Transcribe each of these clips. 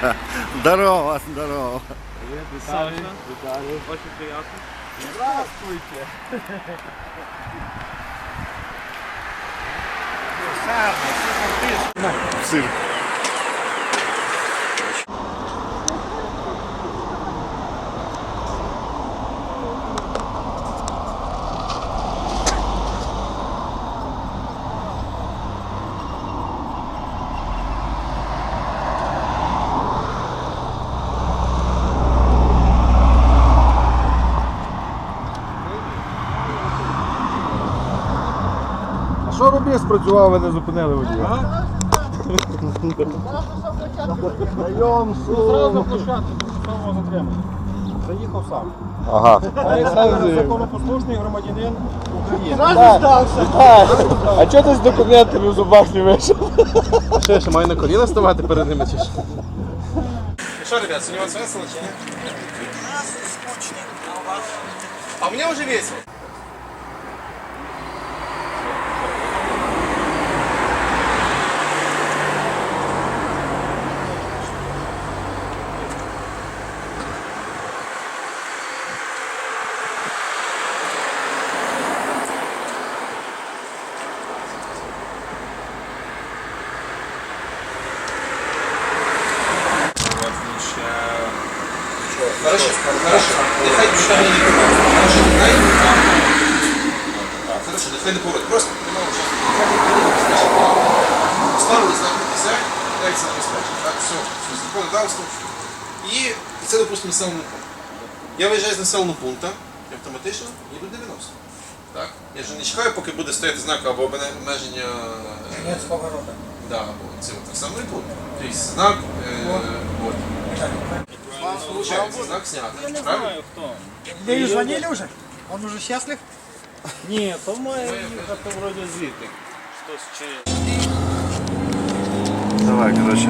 Здорово, здорово. Привет, Саша. Очень приятно. Здравствуйте. Сир. А що робив спрацював, ви не зупинили водія? Зразу самого затримання. Заїхав сам. Ага. А я сам законопослушний громадянин України. А чого ти з документами в зубах не вийшов? Що я ще маю на коліна ставати перед ними чи що? Що, ребят, сьогодні у вас весело чи ні? У нас скучно, а у меня уже весело. Хорошо, хорошо. Нехай читає не Хорошо, нехай. Хорошо, нехай не поворот. Просто часу. Знак «Нельзя», дайте на безпечно. Так, все, законодавство. І це, допустимо, населений пункт. Я виїжджаю з населеного пункту і автоматично їду 90. Так? Я ж не чекаю, поки буде стояти знак або обмеження. Кінець поворота. Да, або це так само і тут. Тобто знак. Е, от. Получається, знак знятий. Правильно? Знаю хто. Вы ей звонили уже? Он уже счастлив? Ні, то має їхати вроді звідти. Хтось чи... Давай, короче.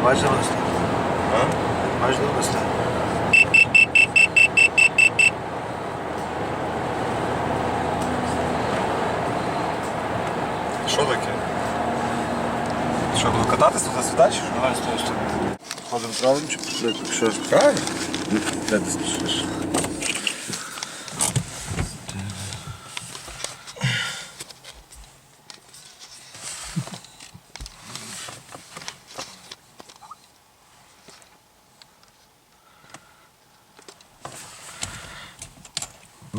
А, бачиш листа? А? Бачиш листа? Що таке? Що, буду кататись туди сюди чи що? Давай, стой, стой. Ходимо правильно чи? Що? Правильно. Де ти спішиш?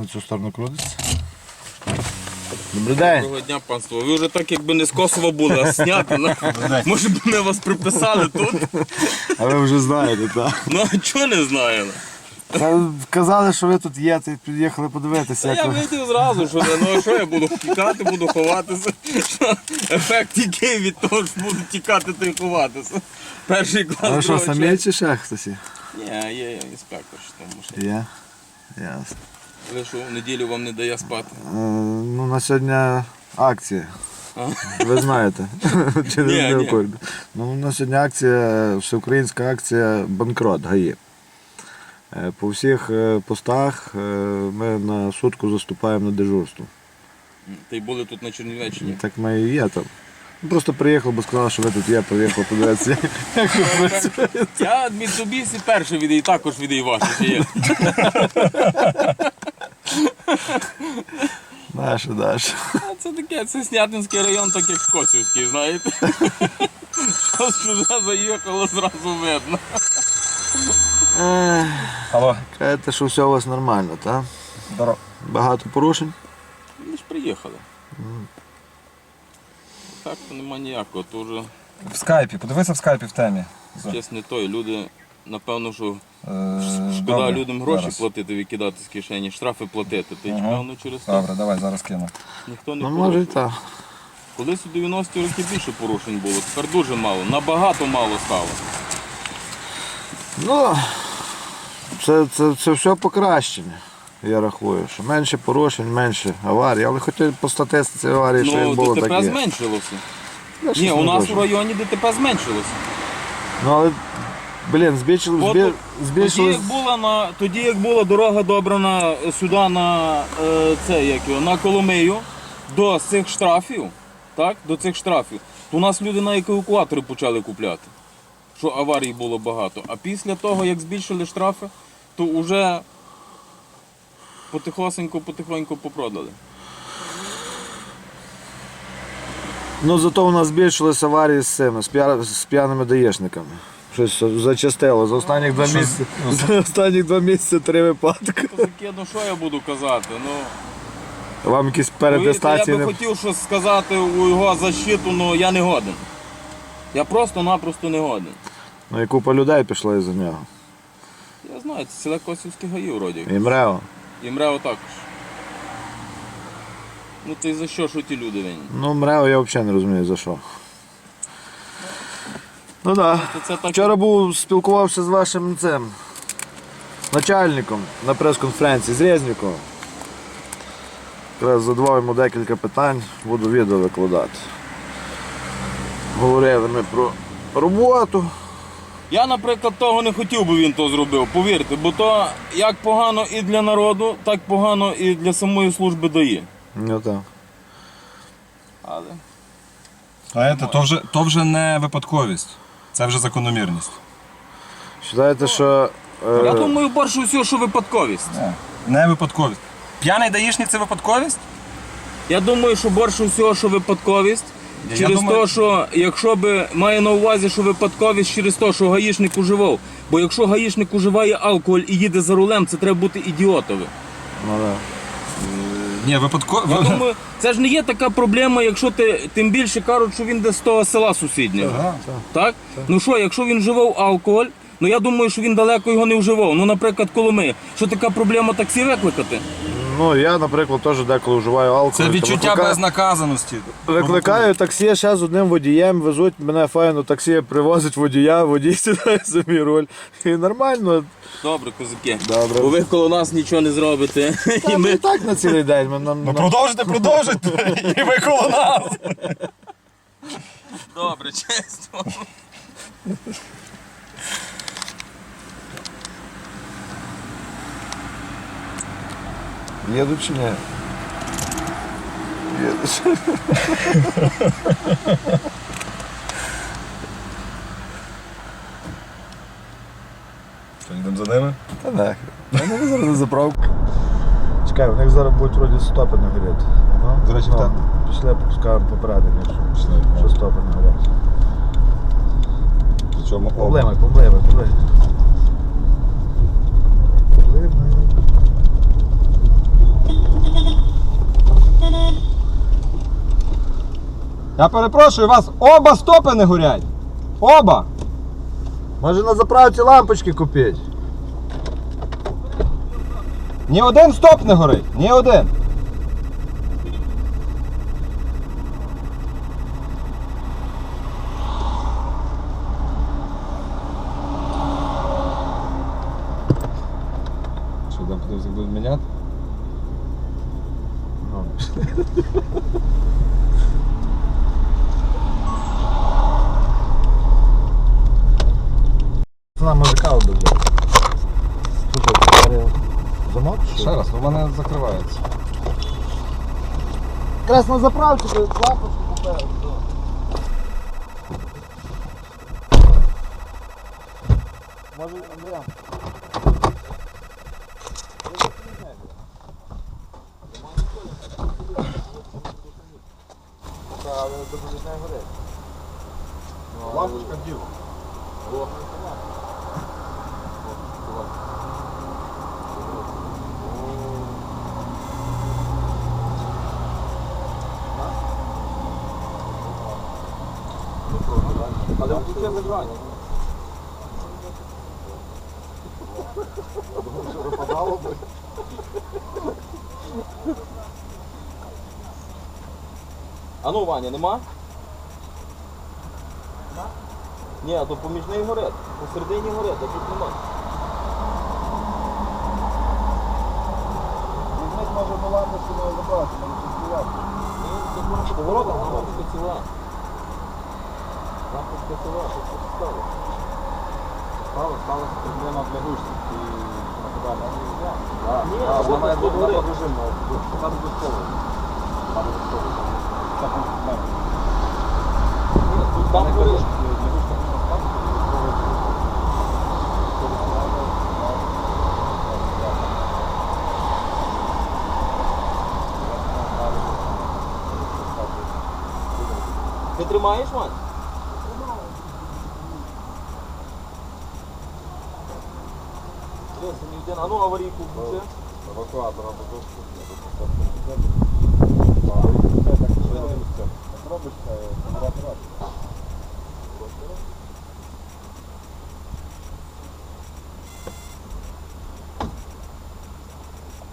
На цю сторону крутиться. Добрий день. Доброго дня, панство. Ви вже так якби не з Косова були, а зняти. ну. Може б ми вас приписали тут? А ви вже знаєте, так? Ну а чого не знаєте? Казали, що ви тут є, то під'їхали подивитися, Та я ви. видів зразу, що не, ну а що я буду тікати, буду ховатися. Що ефект який від того, що буду тікати та й ховатися. Перший клас. А ви що, другий самі чи ще хтось є? Ні, є інспектор, що там може. Є. Ясно. Ви що, в неділю вам не дає спати? Е, ну, на сьогодні акція. Ви знаєте. Чи Ні, ні. Ну, на сьогодні акція, всеукраїнська акція банкрот ГАІ. Е, По всіх е, постах ми на сутку заступаємо на дежурство. Та й були тут на Чернівеччині. Так ми і є там. Ну, Просто приїхав, бо сказали, що ви тут є, приїхав подивитися, як ви працюєте. Я Mitsubishi перший відей, також ще є. Наше, наше. А це таке, це Снятинський район, так як Косівський, знаєте. Щось чуже заїхало, зразу видно. Алло. Кажете, що все у вас нормально, так? Здорово. Багато порушень? Ми ж приїхали. Так, то нема ніякого, то вже В скайпі, подивися в скайпі в темі. чесно не той. Люди, напевно, що шкода добре, людям гроші зараз. платити, викидати з кишені, штрафи платити. Ти Ага. певно через те Добре, давай, зараз кину. ніхто не Ну, може і так. Колись у 90-ті роки більше порушень було, тепер дуже мало, набагато мало стало. Ну, це, це, це все покращення, я рахую. Що менше порушень, менше аварій. Але хоча по статистиці аварій ще Ну, було таке. зменшилося. Я щось Ні, у нас бачу. в районі ДТП зменшилося. Ну але, блін, збільшили, От збіль- Тоді збільшили. як була на тоді, як була дорога добрана сюди на е, це як його, на Коломию до цих штрафів, так, до цих штрафів, то у нас люди на евакуатори почали купляти. Що аварій було багато. А після того, як збільшили штрафи, то вже потихосенько, потихоньку попродали. Ну зато у нас збільшились аварії з цими, з, п'я... з п'яними даєшниками. Щось зачастило. За останніх два місяці. За останніх два місяці три випадки. Козаки, ну що я буду казати? Ну, Вам якісь передестації я би не. хотів щось сказати у його защиту, але я не годен. Я просто-напросто не годен. Ну і купа людей пішла із-за нього. Я знаю, це селе Косівське гаї вроді. І мрео. І МРЕО також. Ну ти за що, що ті люди винні? Ну, мрео я взагалі не розумію за що. Ну так. Це так. Вчора був спілкувався з вашим цим начальником на прес-конференції з Резніковим. Якраз задавав йому декілька питань, буду відео викладати. Говорили ми про роботу. Я, наприклад, того не хотів би він то зробив, повірте, бо то як погано і для народу, так погано і для самої служби дає. Ну так. Але Знаєте, то вже, то вже не випадковість, це вже закономірність. Вважаєте, що. е, я думаю, перше всього, що випадковість. Не випадковість. П'яний даїшник це випадковість? Я думаю, що більше всього, що випадковість. Я Через думаю- те, що якщо би має на увазі, що випадковість через те, що гаїшник уживав. Бо якщо гаїшник уживає алкоголь і їде за рулем, це треба бути ідіотовим. Ну, да. Ні, випадково. Я думаю, це ж не є така проблема, якщо ти тим більше кажуть, що він десь з того села сусіднього. Так? Ну що, якщо він вживав алкоголь, ну я думаю, що він далеко його не вживав. Ну, наприклад, коли ми. Що така проблема таксі викликати? Ну я, наприклад, теж деколи вживаю алкоголь. Це відчуття викликаю- безнаказаності. Викликаю таксі, ще з одним водієм, везуть мене файно, таксі привозить водія, водій сідає за мій руль. І нормально. Добре, козаки. Добре. Бо ви коло нас нічого не зробите. Та І ми ми... так на цілий день. Ми, нам, Ну нам- продовжуйте, продовжуйте. І ви коло нас. Добре, чесно. Їду чи ні? Їду. Що, йдемо за ними? Та нахер. Вони зараз на заправку. Чекай, у них зараз будуть вроді стопи не горіти. Ну, До речі, ну, так. Пішли, скажемо попередення, що, Пішли. що стопи не горять. Причому проблеми, проблеми. Проблеми. Я перепрошую, вас оба стопи не горять. Оба. Може на заправці лампочки купити? Ні один стоп не горить. Ні один. Що там буде міняти? Ну. Може каву буде. Слухай, замок? Ще раз, у мене закривається. Якраз на заправці то лампочку купив. Може, Андріан? Лампочка діла. Тут я забрати. А ну, Ваня, нема? Ні, а то поміж нею горить. Посередині горить, а тут нема. Візьміть, може, на лампочку не забрати, може, співати. Поворота лампочка ціла з'ясувати, що стало. Стало, стала проблема для гусів Ти тримаєш, Вань? А ну аварійку включи. Евакуатор або доступ. Робиш генератор.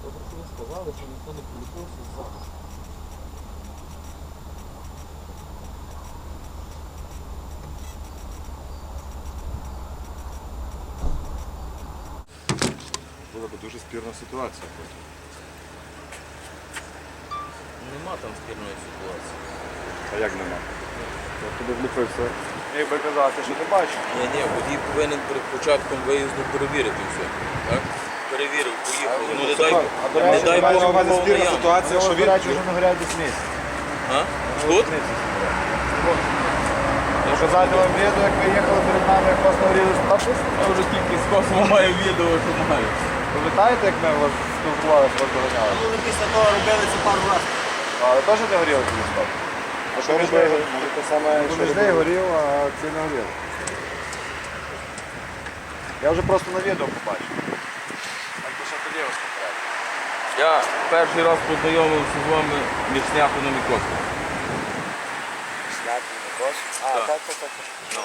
Добре, що ви сказали, що ніхто не поліпився зараз. Була б дуже спірна ситуація. Нема там спірної ситуації. А як нема? Я туди вліпився. Міг би казати, що не бачу. Ні, ні, водій повинен перед початком виїзду перевірити все. Так? Перевірив, поїхав. Ну не дай, не дай Бог увазі повна спірна яма. ситуація, що він... вже не горять десь. А? Тут? Показати вам відео, як ви їхали перед нами, як вас нагоріли статус? Я вже тільки з косму маю відео, що маю. Пам'ятаєте, як ми вас спілкувалися, вас доганяли? Ну, Вони після того робили це пару разів. Але теж не горіли тоді статус? А що робили? Може те саме, що Поміж неї горів, а ці не горіли. Я вже просто на відео побачив. Так би ще тоді вас. Я перший раз познайомився з вами міцняку на Мікосі. А, Так. так, так, так.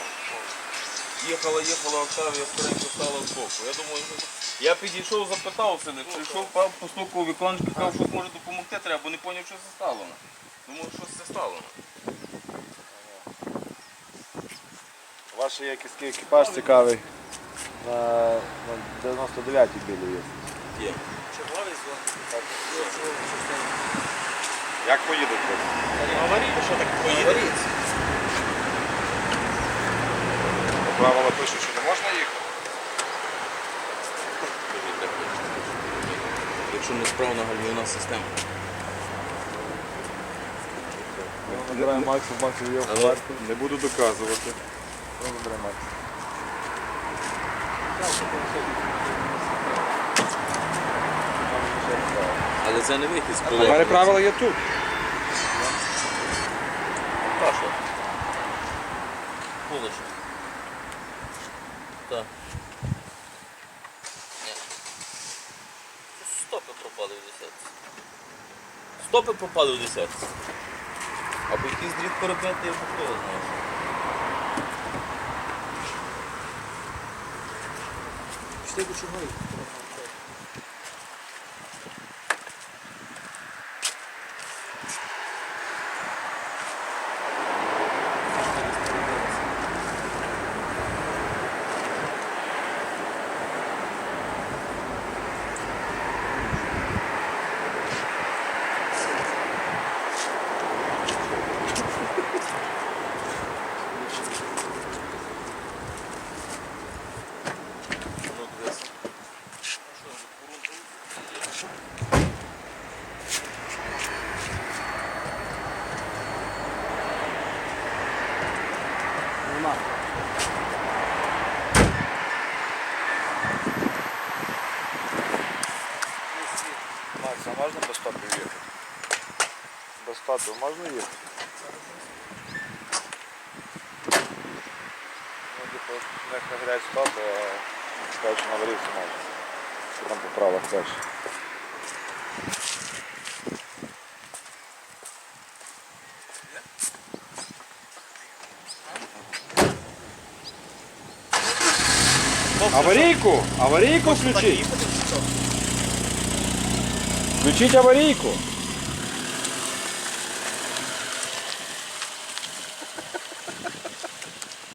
Їхала, їхала Октавія скоренько стала збоку. Я думаю, ну, я підійшов, запитав сини, прийшов, пав, постукав у віконечко, сказав, що може допомогти треба, бо не зрозумів, що це стало. Думаю, що це стало. Ваш є якийсь екіпаж цікавий. На, на 99-й білі є. Є. Черговий звон. Як поїдуть? Аварійка, що так поїде? Правила пишуть, що не можна їхати. Якщо не справна гальмівна система. Набираємо Максу, Максу є в Але- хватку. Не буду доказувати. Набираємо Максу. Але це не вихід з У мене положення. правила є тут. Паша. Полоч. Так. Ні. Стопи пропали в десятці. Стопи пропали в десятці. Або якийсь дріт перебитий, або хто його знає. Пішли до чого? Ну, дивись. Нема. Макс, а можна без стопів їхати? Стопів можна їхати? Ну, типу, в них не а кажуть, на варівці можна. Що там по правилах теж. Аварійку! Аварійку включіть! Включіть аварійку!